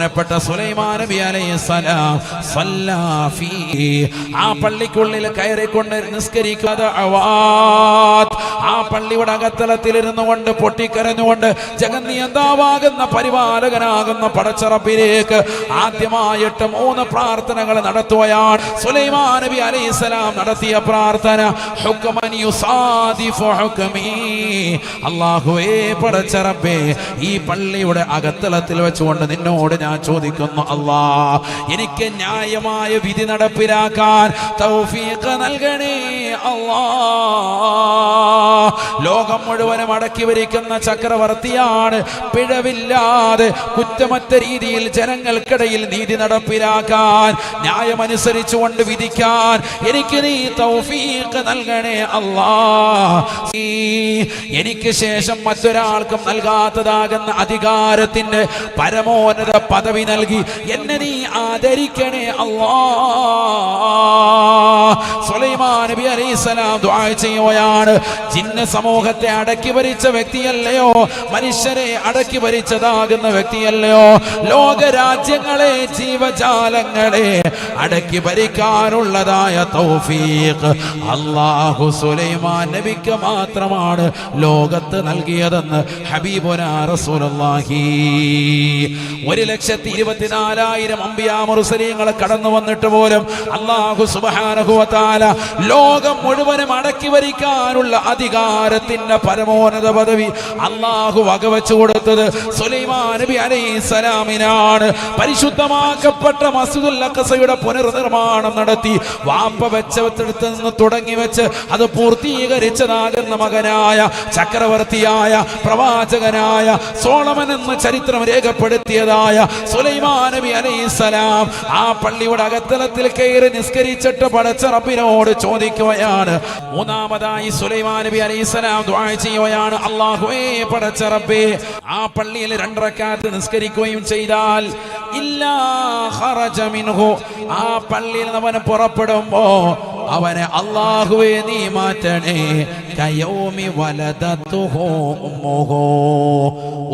ബഹുമാനപ്പെട്ട സുലൈമാൻ നബി അലൈഹിസ്സലാം സല്ലാ ഫീ. ആ പള്ളിക്കുള്ളിൽ കയറിക്കൊണ്ട് നിസ്കരിക്കാതെ അവാത്ത് ആ പള്ളിയുടെ അകത്തലത്തിലിരുന്നു കൊണ്ട് പൊട്ടിക്കരഞ്ഞുകൊണ്ട് ജഗന്നിയന്താവാകുന്ന പരിപാലകനാകുന്ന പടച്ചറപ്പിലേക്ക് ആദ്യമായിട്ട് മൂന്ന് പ്രാർത്ഥനകൾ നടത്തുകയാണ്. സുലൈമാൻ നബി അലൈഹിസ്സലാം നടത്തിയ പ്രാർത്ഥന അള്ളാഹുവേ പടച്ചറപ്പേ ഈ പള്ളിയുടെ അകത്തളത്തിൽ വെച്ചുകൊണ്ട് നിന്നോട് ഞാൻ ചോദിക്കുന്നു അല്ലാ എനിക്ക് ന്യായമായ വിധി നടപ്പിലാക്കാൻ തൗഫീഖ് നൽകണേ അല്ലാ. ലോകം മുഴുവനും അടക്കി വരിക്കുന്ന ചക്രവർത്തിയാണ്. പിഴവില്ലാതെ കുറ്റമറ്റ രീതിയിൽ ജനങ്ങൾക്കിടയിൽ നീതി നടപ്പിലാക്കാൻ ന്യായമനുസരിച്ചുകൊണ്ട് വിധിക്കാൻ എനിക്ക് നീ തൗഫീഖ് നൽകണേ അല്ലാ. എനിക്ക് ശേഷം മറ്റൊരാൾക്കും നൽകാത്തതാകുന്ന അധികാരത്തിന്റെ പരമോന്നത പദവി നൽകി എന്നെ നീ ആദരിക്കണേ അല്ലാ. സുലൈമാൻ നബി അലൈഹിസ്സലാം ദുആ ചെയ്യുകയാണ്. ജിന്ന സമൂഹത്തെ അടക്കി ഭരിച്ച വ്യക്തിയല്ലയോ? മനുഷ്യരെ അടക്കി ഭരിച്ചതാകുന്ന വ്യക്തിയല്ലയോ? ലോകരാജ്യങ്ങളെ ജീവജാലങ്ങളെ അടക്കി ഭരിക്കാനുള്ളതായ തൗഫീഖ് അല്ലാഹു സുലൈമാൻ നബിക്ക് മാത്രമാണ് ലോകത്ത് നൽകിയതെന്ന് ഹബീബുന റസൂലുള്ളാഹി. ഒരു ലക്ഷത്തി ഇരുപത്തിനാലായിരം അമ്പിയാമുറുസലീങ്ങൾ കടന്നു വന്നിട്ട് പോലും അള്ളാഹു തആല ലോകം മുഴുവനും അടക്കി ഭരിക്കാനുള്ള അധികാരത്തിന്റെ പരമോന്നത പദവി അള്ളാഹു വകവെച്ചു കൊടുത്തത് സുലൈമാൻ നബി അലൈഹിസ്സലാമിനാണ്. പരിശുദ്ധമാക്കപ്പെട്ട മസ്ജിദുൽ അഖസയുടെ പുനർനിർമ്മാണം നടത്തി. വാപ്പ വെച്ചെടുത്ത് നിന്ന് തുടങ്ങി വെച്ച് അത് പൂർത്തീകരിച്ചതാകുന്ന മകനായ ചക്രവർത്തിയായ പ്രവാചകനായ സോളമൻ എന്ന ചരിത്രം രേഖപ്പെടുത്തിയതായ സുലൈമാൻ നബി സലാം ആ പള്ളിയുടെ അകത്തലത്തിൽ കയറി നിസ്കരിച്ചിട്ട് പടച്ച റബ്ബിനോട് ചോദിക്കുകയാണ്. മൂന്നാമതായി സുലൈമാൻ നബി അലൈഹിസ്സലാം ദുആ ചെയ്യുകയാണ്. അല്ലാഹുവേ പടച്ച റബ്ബേ ആ പള്ളിയിൽ രണ്ടരക്കാത്ത് നിസ്കരിക്കുകയും ചെയ്താൽ ഇല്ലാ ആ പള്ളിയിൽ അവൻ പുറപ്പെടുമ്പോ അവനെ അള്ളാഹുവെ നീ മാറ്റണേ. കയോമി വലതത്തുഹോ ഉമ്മുഹോ.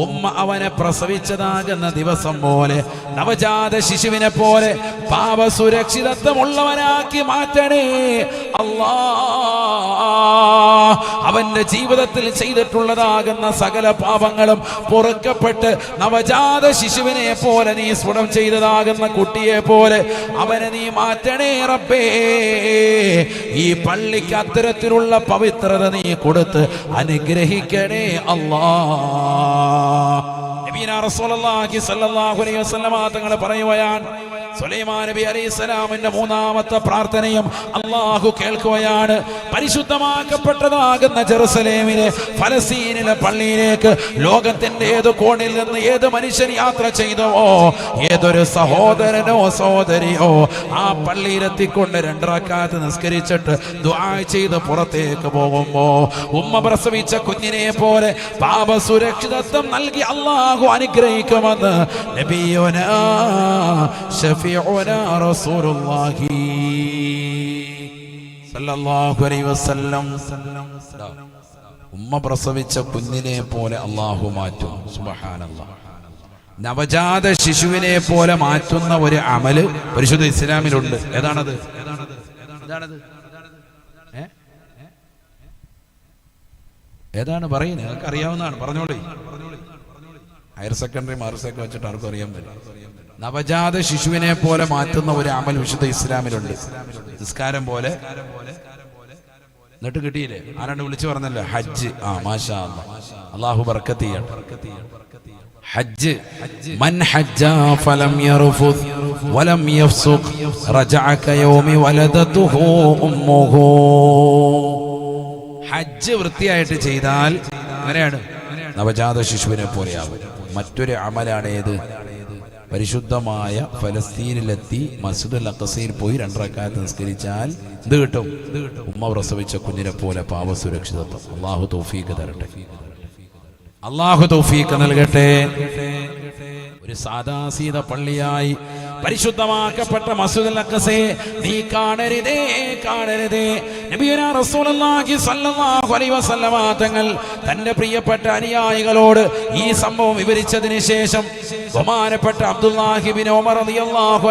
ഉമ്മ അവനെ പ്രസവിച്ചതാകുന്ന ദിവസം പോലെ നവജാത ശിശുവിനെ പോലെ പാപ സുരക്ഷിതത്വമുള്ളവനാക്കി മാറ്റണേ. അല്ലാ അവന്റെ ജീവിതത്തിൽ ചെയ്തിട്ടുള്ളതാകുന്ന സകല പാപങ്ങളും പൊറുക്കപ്പെട്ട് നവജാത ശിശുവിനെ പോലെ നീ സ്ഫുടം ചെയ്തതാകുന്ന കുട്ടിയെ പോലെ അവനെ നീ മാറ്റണേ റബ്ബേ. ഈ പള്ളിക്ക് അത്തരത്തിലുള്ള പവിത്രത നീ കൊടുത്ത് അനുഗ്രഹിക്കണേ അല്ലാ. നബീന റസൂലുള്ളാഹി സ്വല്ലല്ലാഹു അലൈഹി വസല്ലമ തങ്ങൾ പറയുകയാണ് സുലൈമാൻ നബി അലൈഹിസ്സലാമിന്റെ മൂന്നാമത്തെ പ്രാർത്ഥനയും അള്ളാഹു കേൾക്കുകയാണ്. പരിശുദ്ധമാക്കപ്പെട്ടതാകുന്ന ജെറുസലേമിലെ ഫലസ്തീനിലെ പള്ളിയിലേക്ക് ലോകത്തിന്റെ ഏത് കോണിൽ നിന്ന് ഏത് മനുഷ്യൻ യാത്ര ചെയ്തവോ ഏതൊരു സഹോദരനോ സഹോദരിയോ ആ പള്ളിയിലെത്തിക്കൊണ്ട് രണ്ടറക്കാത്ത് നിസ്കരിച്ചിട്ട് ദുആ ചെയ്ത് പുറത്തേക്ക് പോകുമ്പോ ഉമ്മ പ്രസവിച്ച കുഞ്ഞിനെ പോലെ പാപ സുരക്ഷിതത്വം നൽകി അള്ളാഹു അനുഗ്രഹിക്കുമെന്ന് നബിയോനാ ഷഫീഉനാ صلى الله عليه وسلم. ഉമ്മ പ്രസവിച്ച കുഞ്ഞിനെ പോലെ അള്ളാഹു മാറ്റും. സുബ്ഹാനല്ലാഹ് നവജാത ശിശുവിനെ പോലെ മാറ്റുന്ന ഒരു അമൽ പരിശുദ്ധ ഇസ്ലാമിലുണ്ട്. ഏതാണത്? ഏതാണ് പറയുന്നത്? നിങ്ങൾക്ക് അറിയാവുന്നതാണ്. പറഞ്ഞോളി. ഹയർ സെക്കൻഡറി മാർക്സൊക്കെ വെച്ചിട്ട് ആർക്കും അറിയാൻ പറ്റില്ല. നവജാത ശിശുവിനെ പോലെ മാറ്റുന്ന ഒരു അമൽ വിശുദ്ധ ഇസ്ലാമിലുണ്ട്. നിസ്കാരം പോലെ. എന്നിട്ട് കിട്ടിയില്ലേ? ആരാണ്ട് വിളിച്ചു പറഞ്ഞല്ലോ? ഹജ്ജ്. ആ മാഷാ. അള്ളാഹു ബർക്കത്ത് ഹജ്ജ്. മൻ ഹജ്ജ ഫലം യർഫുദ് വലം യഫ്സുഖ് റജഅക യൗമി വലദതുഹു ഉമ്മുഹു. ഹജ്ജ് വൃത്തിയായിട്ട് ചെയ്താൽ അങ്ങനെയാണ് നവജാത ശിശുവിനെ പോലെയാവും. മറ്റൊരു അമലാണ് ഏത് പരിശുദ്ധമായ ഫലസ്തീനിലെത്തി മസ്ജിദുൽ അക്കസയിൽ പോയി രണ്ടരക്കാലത്ത് നിസ്കരിച്ചാൽ ഇത് കിട്ടും. ഉമ്മ പ്രസവിച്ച കുഞ്ഞിനെ പോലെ പാവ സുരക്ഷിതത്വം. അള്ളാഹു തൗഫീഖ് തരട്ടെ. അള്ളാഹു തൗഫീഖ് നൽകട്ടെ. ഒരു സാദാസീത പള്ളിയായി പരിശുദ്ധമാക്കപ്പെട്ട മസ്ജിദുൽ നീ കാണരുതേ കാണരുതേ. റസൂലുള്ളാഹി അലൈഹി വസല്ലമ തങ്ങൾ തന്റെ പ്രിയപ്പെട്ട അനുയായികളോട് ഈ സംഭവം വിവരിച്ചതിന് ശേഷം ബഹുമാനപ്പെട്ട അബ്ദുല്ലാഹി ഉമർ റളിയല്ലാഹു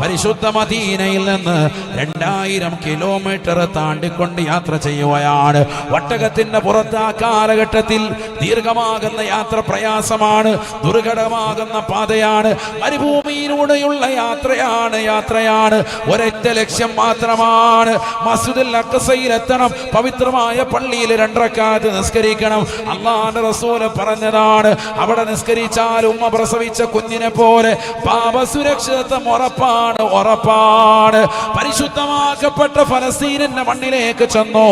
പരിശുദ്ധ മദീനയിൽ നിന്ന് രണ്ടായിരം കിലോമീറ്റർ താണ്ടിക്കൊണ്ട് യാത്ര ചെയ്യുകയാണ്. ഒട്ടകത്തിന്റെ പുറത്ത് ആ കാലഘട്ടത്തിൽ ദീർഘമാകുന്ന യാത്ര പ്രയാസമാണ് ദുർഘടമാകുന്ന പാതയാണ്. മരുഭൂമിയിലൂടെയുള്ള യാത്രയാണ് യാത്രയാണ്. ഒരൊറ്റ ലക്ഷ്യം മാത്രമാണ്. മസ്ജിദുൽ അക്സയിൽ എത്തണം. പവിത്രമായ പള്ളിയിൽ രണ്ടരക്കാത്ത് നിസ്കരിക്കണം. അള്ളാന്റെ റസൂൽ പറഞ്ഞതാണ് അവിടെ നിസ്കരിച്ചാൽ ഉമ്മ പ്രസവിച്ച കുഞ്ഞിനെ പോലെ പാപസുരക്ഷിതത്വം ഉറപ്പാണ് ഉറപ്പാണ്. പരിശുദ്ധമാക്കപ്പെട്ട ഫലസ്തീനിന്റെ മണ്ണിലേക്ക് ചെന്നു.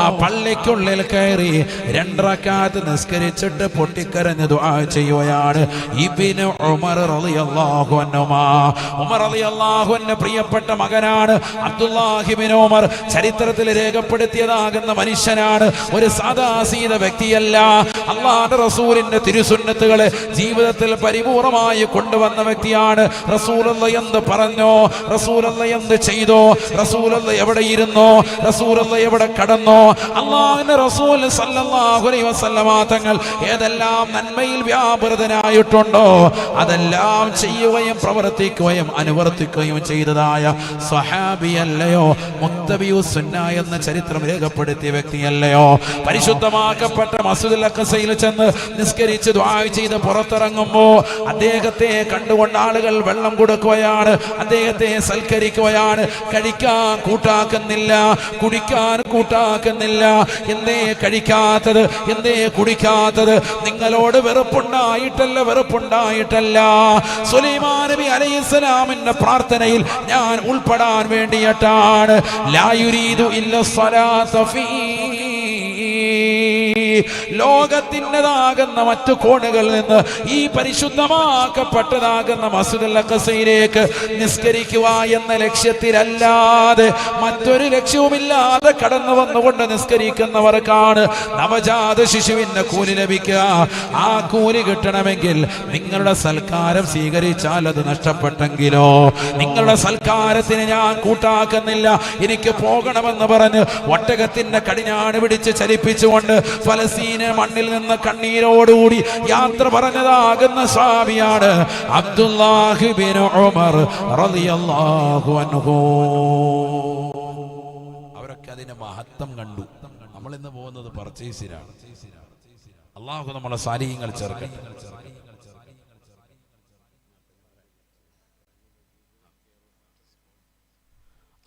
ആ പള്ളിക്കുള്ളിൽ കയറി രണ്ടരക്കാത്ത് നിസ്കരിച്ചിട്ട് പൊട്ടിക്കരഞ്ഞു ദുആ ചെയ്യുകയാണ്. ഇബിന് ഉമർ റളിയല്ലാഹു അൻഹുമാ അൻഹു പ്രിയപ്പെട്ട മകനാണ് അബ്ദുല്ലാഹിബിൻ ഉമർ. ചരിത്രത്തിൽ രേഖപ്പെടുത്തിയതാകുന്ന മനുഷ്യനാണ്. ഒരു സാദാസീത വ്യക്തിയല്ല. അള്ളാഹുന്റെ റസൂലിന്റെ തിരുസുന്നത്തുകളെ ജീവിതത്തിൽ പരിപൂർണമായി കൊണ്ടുവന്ന വ്യക്തിയാണ്. റസൂലുള്ള എന്ത് പറഞ്ഞോ? റസൂലുള്ള എന്ത് ചെയ്തോ? റസൂലുള്ള എവിടെ ഇരുന്നോ? റസൂലുള്ള എവിടെ കടന്നോ? അള്ളാഹുവിന്റെ റസൂൽ സല്ലല്ലാഹു അലൈഹി വസല്ലമ തങ്ങൾ ഏതെല്ലാം നന്മയിൽ വ്യാപൃതനായിട്ടുണ്ടോ? അതെല്ലാം ചെയ്യുകയും പ്രവർത്തിക്കുകയും അനുവർത്തിക്കുകയും ചെയ്തതായ സഹാബിയല്ലയോ മുത്തബിയു സുന്ന എന്ന ചരിത്രം രേഖപ്പെടുത്തിയ വ്യക്തിയല്ലയോ പരിശുദ്ധമാക്കപ്പെട്ട മസൂദുൽ ചെന്ന് നിസ്കരിച്ച് ദ്വാ ചെയ്ത് പുറത്തിറങ്ങുമ്പോ അദ്ദേഹത്തെ കണ്ടുകൊണ്ട് ആളുകൾ വെള്ളം കൊടുക്കുകയാണ് അദ്ദേഹത്തെ സൽക്കരിക്കുകയാണ്. കഴിക്കാൻ കൂട്ടാക്കുന്നില്ല കുടിക്കാൻ കൂട്ടാക്കുന്നില്ല. എന്തേ കഴിക്കാത്തത് എന്തേ കുടിക്കാത്തത്. നിങ്ങളോട് വെറുപ്പുണ്ടായിട്ടല്ല വെറുപ്പുണ്ടായിട്ടല്ല. സുലൈമാൻ അലൈഹിസ്സലാമിന്റെ പ്രാർത്ഥനയിൽ ഞാൻ ഉൾപ്പെടാൻ വേണ്ടിയിട്ടാണ്. ലായുരീതു ഇല്ല ഫീ ലോകത്തിന്റെതാകുന്ന മറ്റു കോണുകളിൽ നിന്ന് ഈ പരിശുദ്ധമാക്കപ്പെട്ടതാകുന്ന മസ്ജിദുൽ അഖസയിലേക്ക് നിസ്കരിക്കുക എന്ന ലക്ഷ്യത്തിലല്ലാതെ മറ്റൊരു ലക്ഷ്യവുമില്ലാതെ കടന്നു വന്നുകൊണ്ട് നിസ്കരിക്കുന്നവർക്കാണ് നവജാത ശിശുവിന്റെ കൂലി ലഭിക്കുക. ആ കൂലി കിട്ടണമെങ്കിൽ നിങ്ങളുടെ സൽക്കാരം സ്വീകരിച്ചാൽ അത് നഷ്ടപ്പെട്ടെങ്കിലോ? നിങ്ങളുടെ സൽക്കാരത്തിന് ഞാൻ കൂട്ടാക്കുന്നില്ല. എനിക്ക് പോകണമെന്ന് പറഞ്ഞ് ഒട്ടകത്തിന്റെ കടിഞ്ഞാണ് പിടിച്ച് ചലിപ്പിച്ചുകൊണ്ട് ഫലസ്തീന മണ്ണിൽ നിന്ന് കണ്ണീരോടുകൂടി യാത്ര പറഞ്ഞതാകുന്ന സാബിയാണ് അബ്ദുല്ലാഹിബിൻ ഉമർ റളിയല്ലാഹു അൻഹു. അവരൊക്കെ അതിന്റെ മഹത്വം കണ്ടു. നമ്മൾ ഇന്ന് പോകുന്നത് പർച്ചേസിനാണ്. അള്ളാഹു നമ്മളെ സാലിഹ്യങ്ങൾ ചേർക്കട്ടെ.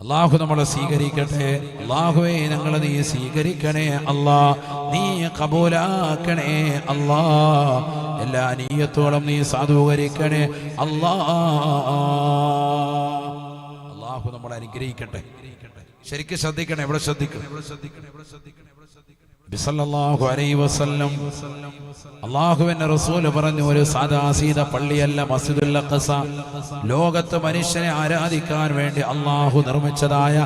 അള്ളാഹു നമ്മളെ സ്വീകരിക്കട്ടെ. അള്ളാഹുവേ ഞങ്ങളെ നീ സ്വീകരിക്കണേ അല്ലാ. നീ കബൂലാക്കണേ അല്ലാ. എല്ലാ നീയത്തോളം നീ സാധൂകരിക്കണേ അല്ലാ. അള്ളാഹു നമ്മളെ അനുഗ്രഹിക്കട്ടെ. ശരിക്കും ശ്രദ്ധിക്കണേ എവിടെ ശ്രദ്ധിക്കണം എവിടെ ശ്രദ്ധിക്കണം? അള്ളാഹുവിന്റെ റസൂൽ പറഞ്ഞു ഒരു സാദാസീത പള്ളിയല്ല മസ്ജിദുൽ ലോകത്ത് മനുഷ്യനെ ആരാധിക്കാൻ വേണ്ടി അള്ളാഹു നിർമ്മിച്ചതായ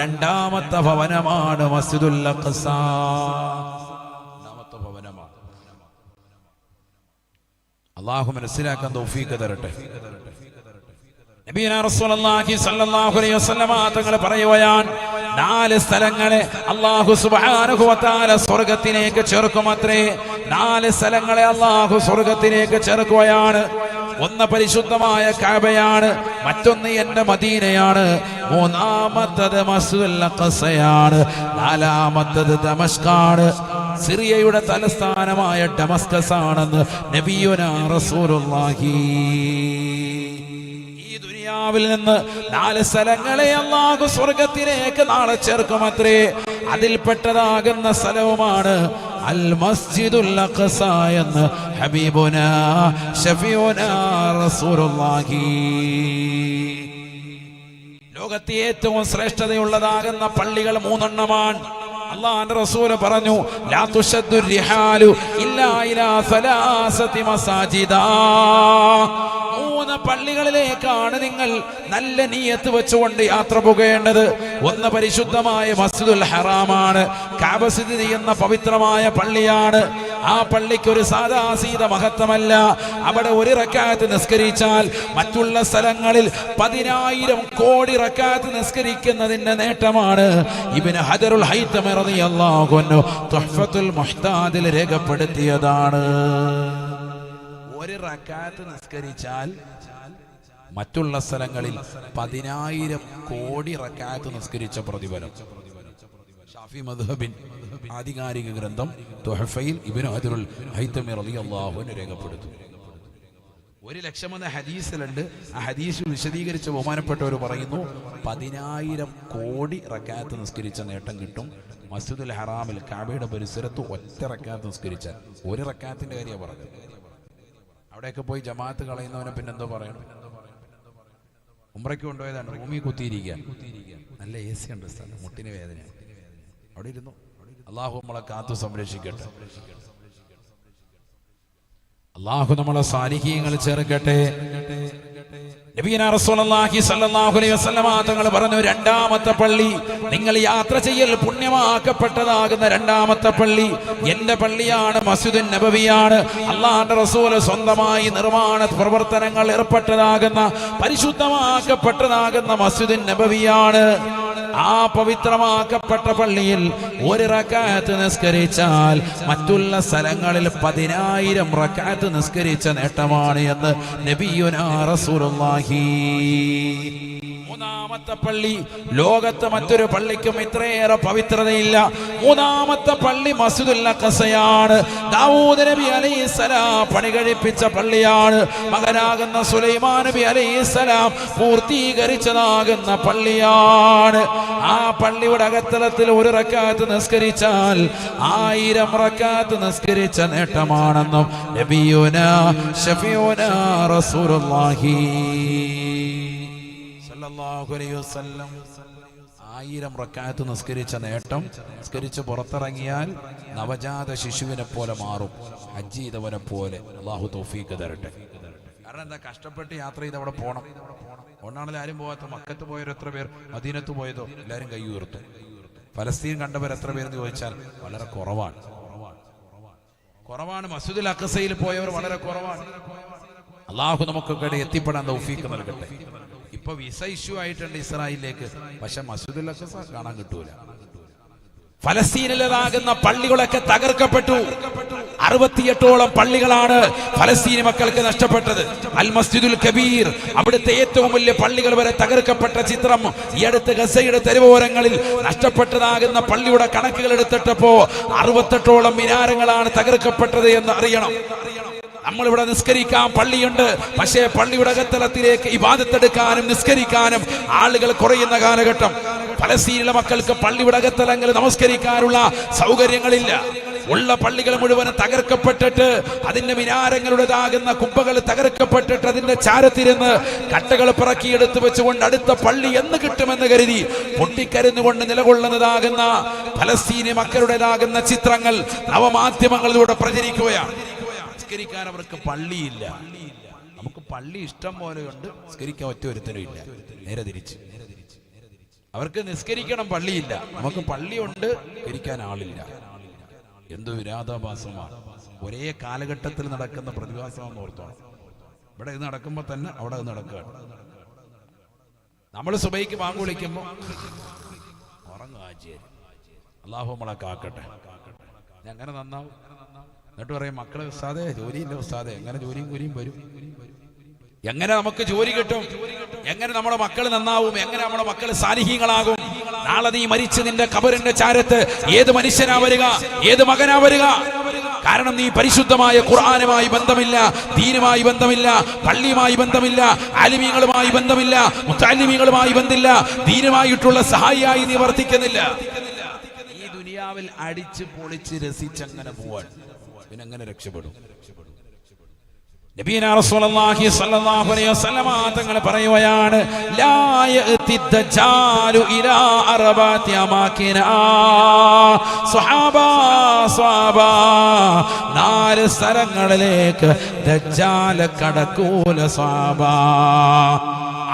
രണ്ടാമത്തെ ഭവനമാണ് മസ്ജിദുൽ രണ്ടാമത്തെ ഭവനമാണ്. അള്ളാഹു മനസ്സിലാക്കാൻ തൗഫീഖ് തരട്ടെ നബീന റസൂലുള്ളാഹി സ്വല്ലല്ലാഹു അലൈഹി വസല്ലമ തങ്ങൾ പറയുകയാണ് നാല് സ്ഥലങ്ങളെ അള്ളാഹു സുബ്ഹാനഹു സ്വർഗത്തിലേക്ക് ചേർക്കുമത്രേ. നാല് സ്ഥലങ്ങളെ അള്ളാഹു സ്വർഗത്തിലേക്ക് ചേർക്കുകയാണ്. ഒന്ന് പരിശുദ്ധമായ കാബയാണ് മറ്റൊന്ന് എന്റെ മദീനയാണ്. മൂന്നാമത്തത് അഖസയാണ് നാലാമത്തത് ദമസ്കാണ്. സിറിയയുടെ തലസ്ഥാനമായ ഡമസ്കസ് ആണെന്ന് നബിയുന റസൂലുള്ളാഹി. ദുനിയാവിൽ നിന്ന് നാല് സ്ഥലങ്ങളെ അള്ളാഹു സ്വർഗത്തിലേക്ക് നാളെ ചേർക്കുമത്രേ. അതിൽപ്പെട്ടതാകുന്ന സ്ഥലവുമാണ് അൽ മസ്ജിദുൽ അഖസ എന്ന് ഹബീബുന ഷഫിയുന റസൂലുള്ളാഹി. ലോകത്തെ ഏറ്റവും ശ്രേഷ്ഠതയുള്ളതാകുന്ന പള്ളികൾ മൂന്നെണ്ണമാണ്. അള്ളാഹാന്റെ റസൂൽ പറഞ്ഞു ലാ തുശദ്ദു റിഹാലു ഇല്ലാ ഇലാ സലാസതി മസാജിദാ. മൂന്ന് പള്ളികളിലേക്കാണ് നിങ്ങൾ നല്ല നീയത്ത് വെച്ചുകൊണ്ട് യാത്ര പോകേണ്ടത് ഒന്ന് പരിശുദ്ധമായ മസ്ജിദുൽ ഹറാമാണ്. കാബ സ്ഥിതി ചെയ്യുന്ന പവിത്രമായ പള്ളിയാണ്. ആ പള്ളിക്ക് ഒരു സാദാസീത മഹത്വമല്ല. അവിടെ ഒരു റക്കാത്ത് നിസ്കരിച്ചാൽ മറ്റുള്ള സ്ഥലങ്ങളിൽ പതിനായിരം കോടി റക്കാത്ത് നിസ്കരിക്കുന്നതിന്റെ നേട്ടമാണ്. ഇവന് ഹജറുൽ ഹൈത്തമ റളിയല്ലാഹു അൻഹു തുഹ്ഫത്തുൽ മുഹ്താദിൽ രേഖപ്പെടുത്തിയതാണ്. ഒരു റക്കാത്ത് നിസ്കരിച്ചാൽ മറ്റുള്ള സ്ഥലങ്ങളിൽ പതിനായിരം കോടി റക്കാത്ത് നിസ്കരിച്ച പ്രതിഫലം. ഷാഫി മദ്ഹബിൻ ആധികാരിക ഗ്രന്ഥം തുഹഫയിൽ ഇബ്നു ഹജറുൽ ഹൈത്തമി റളിയല്ലാഹു അൻഹു രേഖപ്പെടുത്തുന്നു. ഒരു ലക്ഷം എന്ന ഹദീസിലുണ്ട്. ആ ഹദീസ് വിശദീകരിച്ച് ബഹുമാനപ്പെട്ടവർ പറയുന്നു പതിനായിരം കോടി റക്കാത്ത് നിസ്കരിച്ച നേട്ടം കിട്ടും. മസ്ജിദുൽ ഹറാമിൽ കാബയുടെ പരിസരത്ത് ഒറ്റ റക്കാത്ത് നിസ്കരിച്ചാൽ ഒരു റക്കാത്തിന്റെ കാര്യമാണ് പറഞ്ഞത്. അവിടെയൊക്കെ പോയി ജമാഅത്ത് കളയുന്നവനെ പിന്നെന്തോ പറയണം. ഉമ്രയ്ക്ക് കൊണ്ടുപോയതാണ്. ഭൂമി കുത്തിയിരിക്കുക. നല്ല എ സി ഉണ്ട് സ്ഥലം. മുട്ടിന് വേദന അവിടെ ഇരുന്നു. അള്ളാഹു നമ്മളെ കാത്തു സംരക്ഷിക്കട്ടെ. അള്ളാഹു നമ്മളെ സാന്നിധ്യങ്ങൾ ചേർക്കട്ടെ. തങ്ങൾ പറഞ്ഞു രണ്ടാമത്തെ പള്ളി നിങ്ങൾ യാത്ര ചെയ്യൽ പുണ്യമാക്കപ്പെട്ടതാകുന്ന രണ്ടാമത്തെ പള്ളി എന്റെ പള്ളിയാണ് മസ്ജിദുൻ നബവിയാണ്. അള്ളാഹുന്റെ റസൂൽ സ്വന്തമായി നിർമ്മാണ പ്രവർത്തനങ്ങൾ ഏർപ്പെട്ടതാകുന്ന പരിശുദ്ധമാക്കപ്പെട്ടതാകുന്ന മസ്ജിദുൻ നബവിയാണ്. ആ പവിത്രമാക്കപ്പെട്ട പള്ളിയിൽ ഒരു റക്കാത്ത് നിസ്കരിച്ചാൽ മറ്റുള്ള സ്ഥലങ്ങളിൽ പതിനായിരം റക്കാത്ത് നിസ്കരിച്ച നേട്ടമാണ് എന്ന് നബിയുനാ റസൂലുള്ളാഹി. മൂന്നാമത്തെ പള്ളി. ലോകത്തെ മറ്റൊരു പള്ളിക്കും ഇത്രയേറെ പവിത്രതയില്ല. മൂന്നാമത്തെ പള്ളി മസ്ജിദുൽ അഖസയാണ് ദാവൂദ് നബി അലൈഹിസ്സലാം പണി കഴിപ്പിച്ച പള്ളിയാണ്. മകനാകുന്ന സുലൈമാൻ നബി അലൈഹിസ്സലാം പൂർത്തീകരിച്ചതാകുന്ന പള്ളിയാണ്. ആ പള്ളിയുടെ അകത്തലത്തിൽ ഒരു റക്കാത്ത് നിസ്കരിച്ചാൽ ആയിരം റക്കാത്ത് നിസ്കരിച്ച നേട്ടമാണെന്നും നബിയുന ഷഫിയുന റസൂലുള്ളാഹി. ആയിരം റക്കാത്ത് നിസ്കരിച്ച നേട്ടം. നിസ്കരിച്ച് പുറത്തിറങ്ങിയാൽ നവജാത ശിശുവിനെ പോലെ മാറും. ഹജ്ജ് ചെയ്തവനെ പോലെ. അള്ളാഹു തോഫീക്ക് തരട്ടെ. കാരണം എന്താ? കഷ്ടപ്പെട്ട് യാത്ര ചെയ്ത് അവിടെ പോണം. ഒന്നാണെങ്കിൽ ആരും പോകാത്ത മക്കത്ത് പോയവർ എത്ര പേർ? മദീനത്ത് പോയതോ? എല്ലാവരും കൈ ഉയർത്തു. ഫലസ്തീൻ കണ്ടവർ എത്ര പേരെന്ന് ചോദിച്ചാൽ വളരെ കുറവാണ്. കുറവാണ്. മസ്ജിദുൽ അക്കസയിൽ പോയവർ വളരെ കുറവാണ്. അള്ളാഹു നമുക്കൊക്കെ എത്തിപ്പെടാൻ തൗഫീക്ക് നൽകട്ടെ. ഇപ്പൊ വിസ ഇഷ്യൂ ആയിട്ടുണ്ട് ഇസ്രായേലിലേക്ക്. പക്ഷെ അഖസ കാണാൻ കിട്ടൂല. ഫലസ്തീനിലേതാകുന്ന പള്ളികളൊക്കെ തകർക്കപ്പെട്ടു. അറുപത്തിയെട്ടോളം പള്ളികളാണ് ഫലസ്തീനി മക്കൾക്ക് നഷ്ടപ്പെട്ടത്. അൽ മസ്ജിദുൽ കബീർ അവിടുത്തെ ഏറ്റവും വലിയ പള്ളികൾ വരെ തകർക്കപ്പെട്ട ചിത്രം ഈ അടുത്ത് ഗസയുടെ തെരുവോരങ്ങളിൽ നഷ്ടപ്പെട്ടതാകുന്ന പള്ളിയുടെ കണക്കുകൾ എടുത്തിട്ടപ്പോ അറുപത്തെട്ടോളം മിനാരങ്ങളാണ് തകർക്കപ്പെട്ടത് എന്ന് അറിയണം. നമ്മളിവിടെ നിസ്കരിക്കാൻ പള്ളിയുണ്ട്. പക്ഷേ പള്ളിയുടെ അകത്തലത്തിലേക്ക് ഇബാദത്തെടുക്കാനും നിസ്കരിക്കാനും ആളുകൾ കുറയുന്ന കാലഘട്ടം. പലസ്തീനിലെ മക്കൾക്ക് പള്ളിയുടെ അകത്തലങ്ങൾ നമസ്കരിക്കാനുള്ള സൗകര്യങ്ങളില്ല. ഉള്ള പള്ളികൾ മുഴുവൻ തകർക്കപ്പെട്ടിട്ട് അതിന്റെ മിനാരങ്ങളുടേതാകുന്ന കുമ്പകൾ തകർക്കപ്പെട്ടിട്ട് അതിന്റെ ചാരത്തിരുന്ന് കട്ടകൾ പിറക്കിയെടുത്ത് വെച്ചുകൊണ്ട് അടുത്ത പള്ളി എന്ന് കിട്ടുമെന്ന് കരുതി പൊട്ടിക്കരുന്നുകൊണ്ട് നിലകൊള്ളുന്നതാകുന്ന ഫലസ്തീനി മക്കളുടേതാകുന്ന ചിത്രങ്ങൾ നവമാധ്യമങ്ങളിലൂടെ പ്രചരിക്കുകയാണ്. നിസ്കരിക്കാൻ അവർക്ക് പള്ളിയില്ല. നമുക്ക് പള്ളി ഇഷ്ടം പോലെയുണ്ട് നിസ്കരിക്കാൻ ഒറ്റ ഒരുത്തരും ഇല്ല. നേരെ തിരിച്ച്. അവർക്ക് നിസ്കരിക്കണം പള്ളിയില്ല. നമുക്ക് പള്ളിയുണ്ട് നിസ്കരിക്കാൻ ആളില്ല. എന്തു വിരാധാഭാസമാണ് ഒരേ കാലഘട്ടത്തിൽ നടക്കുന്ന പ്രതിഭാസമാണെന്ന് ഓർത്തോണം. ഇവിടെ ഇത് നടക്കുമ്പോൾ തന്നെ അവിടെ ഇത് നടക്കുകയാണ്. നമ്മൾ സുബൈക്ക് പാങ്ക് വിളിക്കുമ്പോൾ ഉറങ്ങുക ആചാര്യ. അള്ളാഹു നമ്മളെ കാക്കട്ടെ. അങ്ങനെ നന്നാവും. എന്നിട്ട് പറയും മക്കളെ ഉസ്താദേ ജോലിയില്ല ഉസ്താദേ എങ്ങനെ ജോലിയും കൂലിയും വരും? എങ്ങനെ നമുക്ക് ജോലി കിട്ടും? എങ്ങനെ നമ്മുടെ മക്കൾ നന്നാവും? എങ്ങനെ നമ്മുടെ മക്കൾ സാലിഹീങ്ങളാകും? നാളെ നീ മരിച്ച് നിന്റെ കബറിന്റെ ചാരത്ത് ഏത് മനുഷ്യനാ വരിക? ഏത് മകനാ വരിക? കാരണം നീ പരിശുദ്ധമായ ഖുർആാനുമായി ബന്ധമില്ല ദീനുമായി ബന്ധമില്ല പള്ളിയുമായി ബന്ധമില്ല അലിമീങ്ങളുമായി ബന്ധമില്ല മുത്താലിമീങ്ങളുമായി ബന്ധമില്ല ദീനുമായിട്ടുള്ള സഹായിയായി നീ വർത്തിക്കുന്നില്ല. ഈ ദുനിയാവിൽ അടിച്ച് പൊളിച്ച് രസിച്ചങ്ങനെ പോവാൻ പിന്നെ എങ്ങനെ രക്ഷപ്പെടും. സ്വഹാബ നാല് സ്ഥലങ്ങളിലേക്ക് ദജ്ജാല കടക്കൂല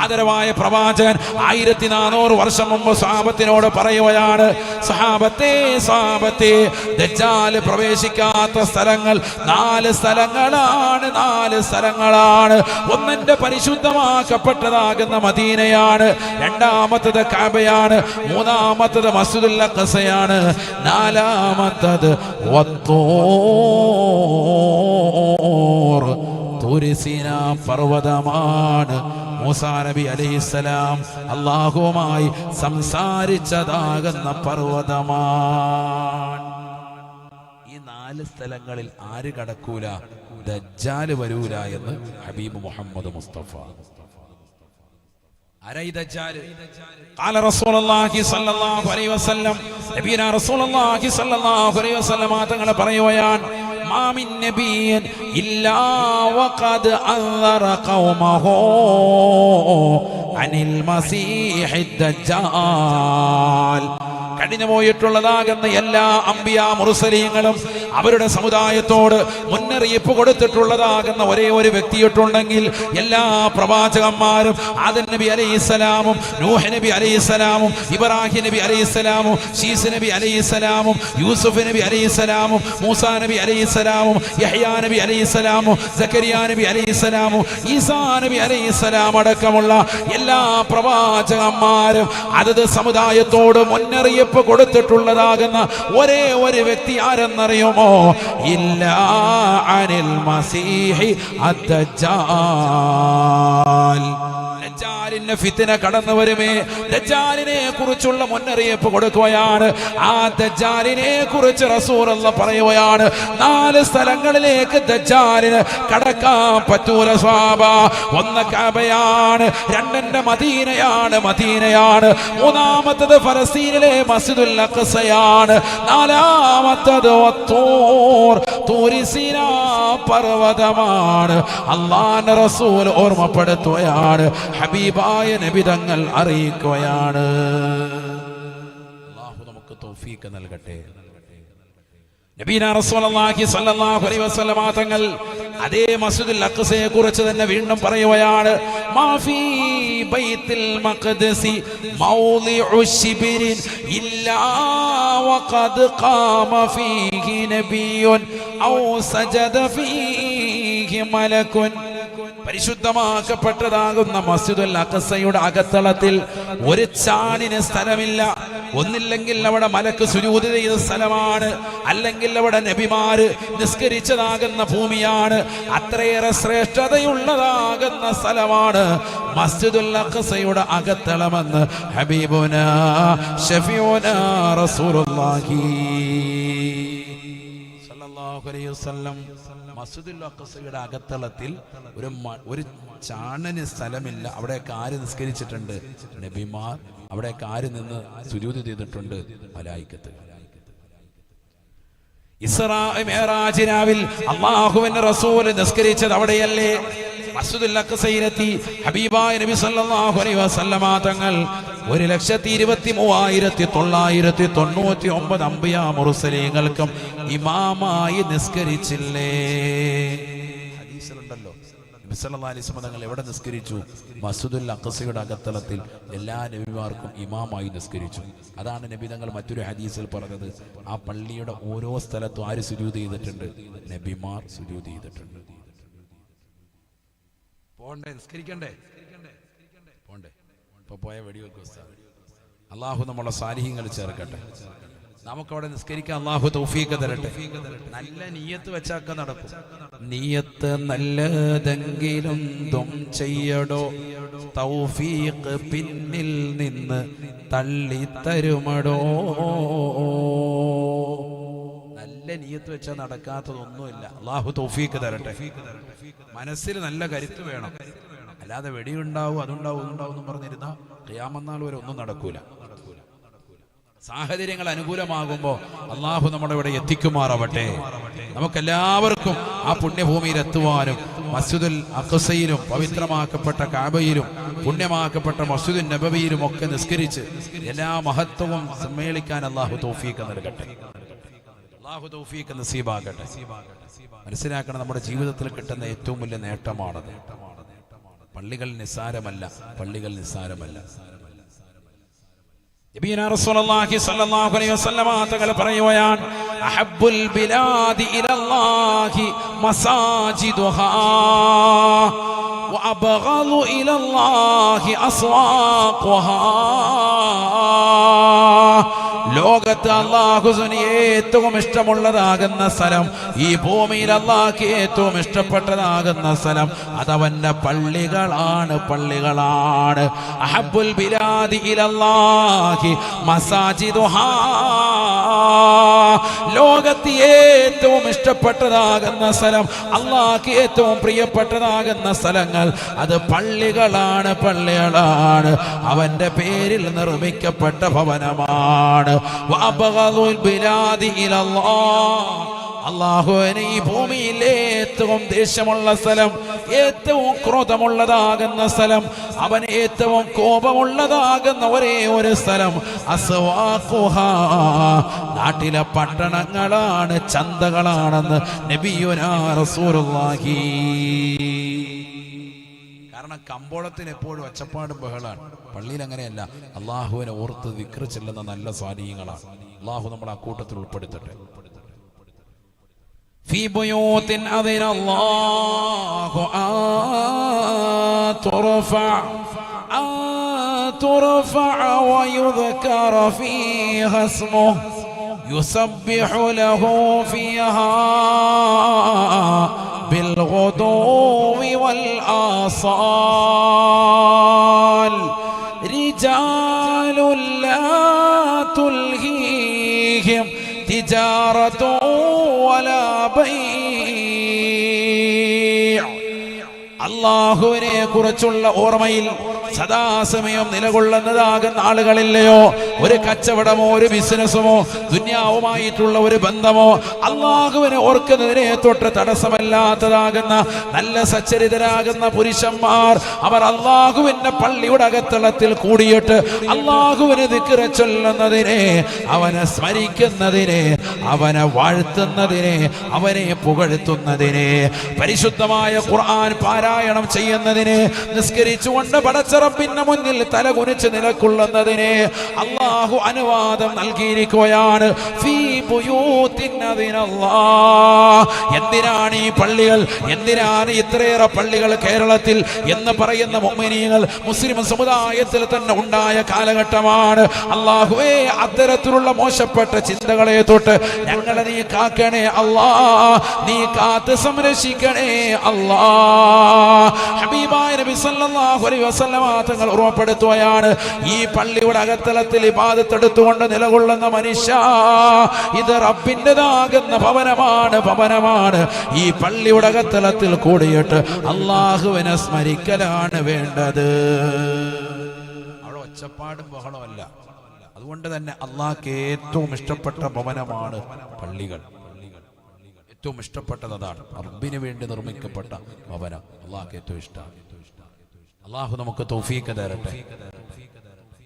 ആദരവായ പ്രവാചകൻ ആയിരത്തി നാനൂറ് വർഷം മുമ്പ് സ്വഹാബത്തിനോട് പറയുകയാണ് സ്വഹാബത്തെ സാപത്തെ ദജ്ജാൽ പ്രവേശിക്കാത്ത സ്ഥലങ്ങൾ നാല് സ്ഥലങ്ങളാണ് നാല് സ്ഥലങ്ങളാണ്. ഒന്നെന്റെ പരിശുദ്ധമാക്കപ്പെട്ടതാകുന്ന മദീനയാണ്. രണ്ടാമത്തത് കാബയാണ്. മൂന്നാമത്തത് മസ്ജിദുൽ അഖസയാണ് നാലാമത്തത് തുരിസിന പർവതമാണ്. മൂസാ നബി അലൈഹിസ്സലാം അള്ളാഹുവുമായി സംസാരിച്ചതാകുന്ന പർവതമാണ്. ഈ നാല് സ്ഥലങ്ങളിൽ ആര് കടക്കൂല? ദജ്ജാൽ വരൂല എന്ന് ഹബീബ് മുഹമ്മദ് മുസ്തഫ. തങ്ങളെ മാമിൻ നബിയൻ ഇല്ലാ വഖദ് ഖൗമഹു അനിൽ മസീഹി ദജ്ജാൽ. കഴിഞ്ഞു പോയിട്ടുള്ളതാകുന്ന എല്ലാ അമ്പിയാ മുറുസലീങ്ങളും അവരുടെ സമുദായത്തോട് മുന്നറിയിപ്പ് കൊടുത്തിട്ടുള്ളതാകുന്ന ഒരേ ഒരു വ്യക്തിയിട്ടുണ്ടെങ്കിൽ എല്ലാ പ്രവാചകന്മാരും ആദൻ നബി അലൈഹിസ്സലാമും നൂഹ് നബി അലൈഹിസ്സലാമും ഇബ്രാഹിം നബി അലൈഹിസ്സലാമും ഷീസ് നബി അലൈഹിസ്സലാമും യൂസുഫ് നബി അലൈഹിസ്സലാമും മൂസ നബി അലൈഹിസ്സലാമും യഹ്യാ നബി അലൈഹിസ്സലാമും സക്കരിയ നബി അലൈഹിസ്സലാമും ഈസാ നബി അലൈഹിസ്സലാം അടക്കമുള്ള എല്ലാ പ്രവാചകന്മാരും അതത് സമുദായത്തോട് മുന്നറിയിപ്പ് കൊടുത്തിട്ടുള്ളതാകുന്ന ഒരേ ഒരു വ്യക്തി ആരെന്നറിയുമോ? ഇല്ല അനിൽ മസീഹി അദ്ദജ്ജാൽ ദജ്ജാലിന്റെ ഫിത്തിന കടന്നു വരുമേ. ദജ്ജാലിനെ കുറിച്ചുള്ള മുന്നറിയിപ്പ് കൊടുക്കുകയാണ്. ആ ദജ്ജാലിനെ കുറിച്ച് റസൂലുള്ള പറയുകയാണ്. നാല് സ്ഥലങ്ങളിലേക്ക് ദജ്ജാലിന് കടക്കാൻ പറ്റൂല സ്വാബ ഒന്ന് കാബയാണ് രണ്ടെന്റെ മദീനയാണ് മദീനയാണ്. മൂന്നാമത്തത് ഫലസ്തീനിലെ മസ്ജിദുൽ അഖസയാണ് നാലാമത്തത് തൂരിസിന പർവതമാണ്. അള്ളാന റസൂൽ ഓർമ്മപ്പെടുത്തുകയാണ്. ഹബീബായ നബിതങ്ങൾ അറിയിക്കുകയാണ്. അള്ളാഹു നമുക്ക് തോഫീക്ക് നൽകട്ടെ. നബീന റസൂലുള്ളാഹി സ്വല്ലല്ലാഹു അലൈഹി വസല്ലമ തങ്ങൾ അതേ മസ്ജിദുൽ അഖ്സയെ കുറിച്ച് തന്നെ വീണ്ടും പറയുകയാണ്. മാഫി ബൈത്തുൽ മഖ്ദസി മൗളിഉ ശിബിരിൻ ഇല്ലാ വഖദ് ഖാമ ഫീഹി നബിയുൻ ഔ സജദ ഫീഹി പരിശുദ്ധമാക്കപ്പെട്ടതാകുന്ന മസ്ജിദുൽ അഖസയുടെ അകത്തളത്തിൽ ഒരു ചാണിന് സ്ഥലമില്ല. ഒന്നില്ലെങ്കിൽ അവിടെ മലക്ക് സുരൂതി ചെയ്ത സ്ഥലമാണ്. അല്ലെങ്കിൽ അവിടെ നബിമാര് നിസ്കരിച്ചതാകുന്ന ഭൂമിയാണ്. അത്രയേറെ ശ്രേഷ്ഠതയുള്ളതാകുന്ന സ്ഥലമാണ് മസ്ജിദുൽ അഖസയുടെ അകത്തളമെന്ന് ഹബീബുന ഷഫിയുന റസൂലുള്ളാഹി. സല്ലല്ലാഹു അലൈഹി വസല്ലം മസ്ജിദുൽ അഖസയുടെ അകത്തളത്തിൽ ഒരു ഒരു ചാണന് സ്ഥലമില്ല. അവിടെ ആര് നിസ്കരിച്ചിട്ടുണ്ട്? നബിമാർ. അവിടെ ആര് നിന്ന് സുജൂദ് ചെയ്തിട്ടുണ്ട്? മലായിക്കത്ത്. ഇസ്രാ മേറാജ് രാവിൽ അള്ളാഹുവിന്റെ റസൂൽ നിസ്കരിച്ചത് അവിടെയല്ലേ? മസ്ജിദുൽ അഖ്സയിലെത്തി ഹബീബായ നബി സല്ലല്ലാഹു അലൈഹി വസല്ലമ തങ്ങൾ ഒരു ലക്ഷത്തി ഇരുപത്തി മൂവായിരത്തി തൊള്ളായിരത്തി തൊണ്ണൂറ്റി ഒമ്പത് അമ്പിയ മുറുസലീങ്ങൾക്കും ഇമാമായി നിസ്കരിച്ചില്ലേ? തങ്ങൾ എവിടെ നിസ്കരിച്ചു? മസ്ജിദുൽ അഖസയുടെ അകത്തളത്തിൽ എല്ലാ നബിമാർക്കും ഇമാമായി നിസ്കരിച്ചു. അതാണ് നബി തങ്ങൾ മറ്റൊരു ഹദീസിൽ പറഞ്ഞത്. ആ പള്ളിയുടെ ഓരോ സ്ഥലത്തും ആര് സുജൂദ് ചെയ്തിട്ടുണ്ട്? നബിമാർ സുജൂദ് ചെയ്തിട്ടുണ്ട്. പോണ്ടേ നിസ്കരിക്കണ്ടേ? ഇപ്പൊ പോയ വെടിവെക്കും. അള്ളാഹു നമ്മളെ സാലിഹ്യങ്ങൾ ചേർക്കട്ടെ. നമുക്കവിടെ നിസ്കരിക്കാൻ അള്ളാഹു തൗഫീഖ് തരട്ടെ. നല്ല നീയത്ത് വെച്ചാക്ക നടക്കും. നീയത്ത് നല്ലതെങ്കിലും തും ചെയ്യടോ. തൗഫീഖ് പിന്നിൽ നിന്ന് തള്ളി തരുമടോ. നല്ല നീയത്ത് വെച്ചാൽ നടക്കാത്തതൊന്നുമില്ല. അള്ളാഹു തൗഫീഖ് തരട്ടെ. മനസ്സിൽ നല്ല കരുത്ത് വേണം. അല്ലാതെ വെടിയുണ്ടാവും അതുണ്ടാവും അതുണ്ടാവും എന്ന് പറഞ്ഞിരുന്ന ഖിയാമന്നാൾ വരെ ഒന്നും നടക്കൂല. സാഹചര്യങ്ങൾ അനുകൂലമാകുമ്പോൾ അള്ളാഹു നമ്മുടെ ഇവിടെ എത്തിക്കുമാറാവട്ടെ. നമുക്കെല്ലാവർക്കും ആ പുണ്യഭൂമിയിൽ എത്തുവാനും മസ്ജിദുൽ അഖസയിലും പവിത്രമാക്കപ്പെട്ട കാബയിലും പുണ്യമാക്കപ്പെട്ട മസ്ജിദുൽ നബവിയിലും ഒക്കെ നിസ്കരിച്ച് എല്ലാ മഹത്വവും സമ്മേളിക്കാൻ അള്ളാഹു തോഫീക്ക് നൽകട്ടെ. മനസ്സിലാക്കണം നമ്മുടെ ജീവിതത്തിൽ കിട്ടുന്ന ഏറ്റവും വലിയ നേട്ടമാണത്. പള്ളികൾ നിസ്സാരമല്ല പള്ളികൾ നിസ്സാരമല്ല നബിയുനാ റസൂലുള്ളാഹി സ്വല്ലല്ലാഹു അലൈഹി വസല്ലമ തങ്ങൾ പറയുകയാണ് അഹബ്ബുൽ ബിലാദി ഇലല്ലാഹി മസാജിദുഹാ وأبغض إلى الله أسواقها ലോകത്ത് അള്ളാഹുസുന് ഏറ്റവും ഇഷ്ടമുള്ളതാകുന്ന സ്ഥലം ഈ ഭൂമിയിൽ അള്ളാഹ്ക്ക് ഏറ്റവും ഇഷ്ടപ്പെട്ടതാകുന്ന സ്ഥലം അതവന്റെ പള്ളികളാണ് പള്ളികളാണ്. അഹബുൽ ലോകത്ത് ഏറ്റവും ഇഷ്ടപ്പെട്ടതാകുന്ന സ്ഥലം അള്ളാഹ്ക്ക് ഏറ്റവും പ്രിയപ്പെട്ടതാകുന്ന സ്ഥലങ്ങൾ അത് പള്ളികളാണ് പള്ളികളാണ്. അവന്റെ പേരിൽ നിർമ്മിക്കപ്പെട്ട ഭവനമാണ്. അള്ളാഹുവിന് ഈ ഭൂമിയിൽ ഏറ്റവും ദേഷ്യമുള്ള സ്ഥലം ഏറ്റവും ക്രോധമുള്ളതാകുന്ന സ്ഥലം അവൻ ഏറ്റവും കോപമുള്ളതാകുന്ന ഒരേ ഒരു സ്ഥലം അസവാഹ നാട്ടിലെ പട്ടണങ്ങളാണ് ചന്തകളാണെന്ന് നബിയുനാ റസൂലുള്ളാഹി. കമ്പോളത്തിന് എപ്പോഴും ഒച്ചപ്പാടും ബഹളാണ് പള്ളിയിൽ അങ്ങനെയല്ല അള്ളാഹുവിനെ ഓർത്ത് വിക്ര ചെല്ലുന്ന നല്ല സ്വാധീനങ്ങളാണ് അള്ളാഹു നമ്മൾ ആ കൂട്ടത്തിൽ ഉൾപ്പെടുത്തട്ടെ في بيوت أذن الله أن ترفع أن ترفع ويذكر فيها اسمه يسبح له فيها بالغدو والآصال رجال لا تلهيهم تجارة ولا بيع. അള്ളാഹുവിനെ കുറിച്ചുള്ള ഓർമ്മയിൽ സദാസമയം നിലകൊള്ളുന്നതാകുന്ന ആളുകളില്ലയോ? ഒരു കച്ചവടമോ ഒരു ബിസിനസ്സുമോ ദുന്യാവുമായിട്ടുള്ള ഒരു ബന്ധമോ അള്ളാഹുവിനെ ഓർക്കുന്നതിനെ തൊട്ട് തടസ്സമല്ലാത്തതാകുന്ന നല്ല സച്ചരിതരാകുന്ന പുരുഷന്മാർ അവർ അള്ളാഹുവിന്റെ പള്ളിയുടെ അകത്തളത്തിൽ കൂടിയിട്ട് അള്ളാഹുവിനെ ദിക്കിറ ചൊല്ലുന്നതിനെ അവനെ സ്മരിക്കുന്നതിനെ അവനെ വാഴ്ത്തുന്നതിനെ അവനെ പുകഴ്ത്തുന്നതിനെ. പരിശുദ്ധമായ ഖുർആൻ പാരായണം ചെയ്യുന്നതിന് നിസ്കരിച്ചുകൊണ്ട് പടച്ചറപ്പിന്റെ മുന്നിൽ തല കുനിച്ച് നിലക്കൊള്ളുന്നതിന് അള്ളാഹു അനുവാദം നൽകിയിരിക്കുകയാണ്. എന്തിനാണ് ഈ പള്ളികൾ? എന്തിനാണ് ഇത്രയേറെ പള്ളികൾ കേരളത്തിൽ എന്ന് പറയുന്ന മുഅ്മിനീങ്ങൾ? മുസ്ലിം സമുദായത്തിൽ തന്നെ ഉണ്ടായ കാലഘട്ടമാണ്. അള്ളാഹുവേ അത്തരത്തിലുള്ള മോശപ്പെട്ട ചിന്തകളെ തൊട്ട് ഞങ്ങളെ നീ കാക്കണേ അള്ളാ നീ കാത്ത് സംരക്ഷിക്കണേ അല്ലാ ഹബീബായ നബി സല്ലല്ലാഹു അലൈഹി വസല്ലമ തങ്ങൾ ഓർമ്മപ്പെടുത്തുകയാണ് ഈ പള്ളിയുടെ അകത്തളത്തിൽ ഇബാദത്തെടുത്തുകൊണ്ട് നിലകൊള്ളുന്ന മനുഷ്യ ഇത് റബ്ബിന്റെതാകുന്ന ഭവനമാണ് ഭവനമാണ്. ഈ പള്ളിയുടെ അകത്തലത്തിൽ കൂടിയിട്ട് അള്ളാഹുവിനെ സ്മരിക്കലാണ് വേണ്ടത്. അവിടെ ഒച്ചപ്പാടും ബഹളമല്ല അതുകൊണ്ട് തന്നെ അള്ളാഹ്ക്ക് ഏറ്റവും ഇഷ്ടപ്പെട്ട ഭവനമാണ് പള്ളികൾ. ഏറ്റവും ഇഷ്ടപ്പെട്ടത് അതാണ് റബ്ബിന് വേണ്ടി നിർമ്മിക്കപ്പെട്ട ഭവനം. അള്ളാഹ് ഏറ്റവും ഇഷ്ടമാണ്. അള്ളാഹു നമുക്ക് തൗഫീക്ക് തരട്ടെ.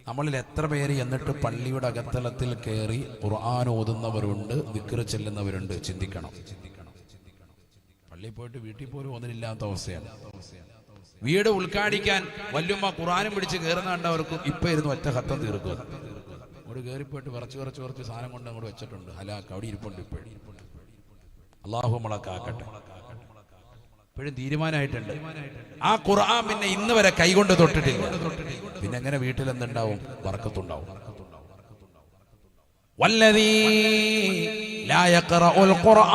നമ്മളിൽ എത്ര പേര് എന്നിട്ട് പള്ളിയുടെ അകത്തലത്തിൽ കയറി ഖുർആൻ ഓതുന്നവരുണ്ട് വിക്ര ചെല്ലുന്നവരുണ്ട്? ചിന്തിക്കണം. പള്ളിയിൽ പോയിട്ട് വീട്ടിൽ പോലും ഒന്നിനില്ലാത്ത അവസ്ഥയാണ്. വീട് ഉദ്ഘാടിക്കാൻ വല്യമ്മ ഖുറാനും പിടിച്ച് കയറുന്ന കണ്ടവർക്കും ഇപ്പൊ ഇരുന്ന് ഒറ്റ ഹത്തം തീർക്കുക അവിടെ കയറിപ്പോയിട്ട് വിറച്ച് വിറച്ച് വിറച്ച് സാധനം കൊണ്ട് അങ്ങോട്ട് വെച്ചിട്ടുണ്ട്. ഹലാക്ക്. അവിടെ ഇരിപ്പുണ്ട് ഇപ്പോഴും. അള്ളാഹു മുളക്കാക്കട്ടെ കാക്കട്ടെ. ഇപ്പോഴും തീരുമാനമായിട്ടുണ്ട് ആ ഖുർആൻ പിന്നെ ഇന്ന് വരെ കൈകൊണ്ട് തൊട്ടിട്ടില്ല. പിന്നെ എങ്ങനെ വീട്ടിൽ എന്തുണ്ടാവും? വറക്കത്തുണ്ടാവും. വല്ലതീ ലാ യഖറഉൽ ഖുർആൻ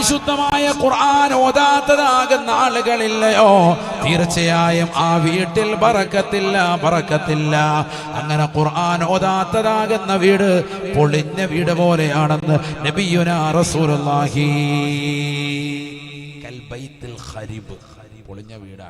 പരിശുദ്ധമായ ഖുർആൻ ഓതാത്തതാകുന്ന ആളുകളില്ലയോ? തീർച്ചയായും ആ വീട്ടിൽ പറക്കത്തില്ല പറക്കത്തില്ല അങ്ങനെ ഖുർആൻ ഓതാത്തതാകുന്ന വീട് പൊളിഞ്ഞ വീട് പോലെയാണെന്ന് നബിയുന റസൂലുള്ളാഹി. പൊളിഞ്ഞ വീടാണ്.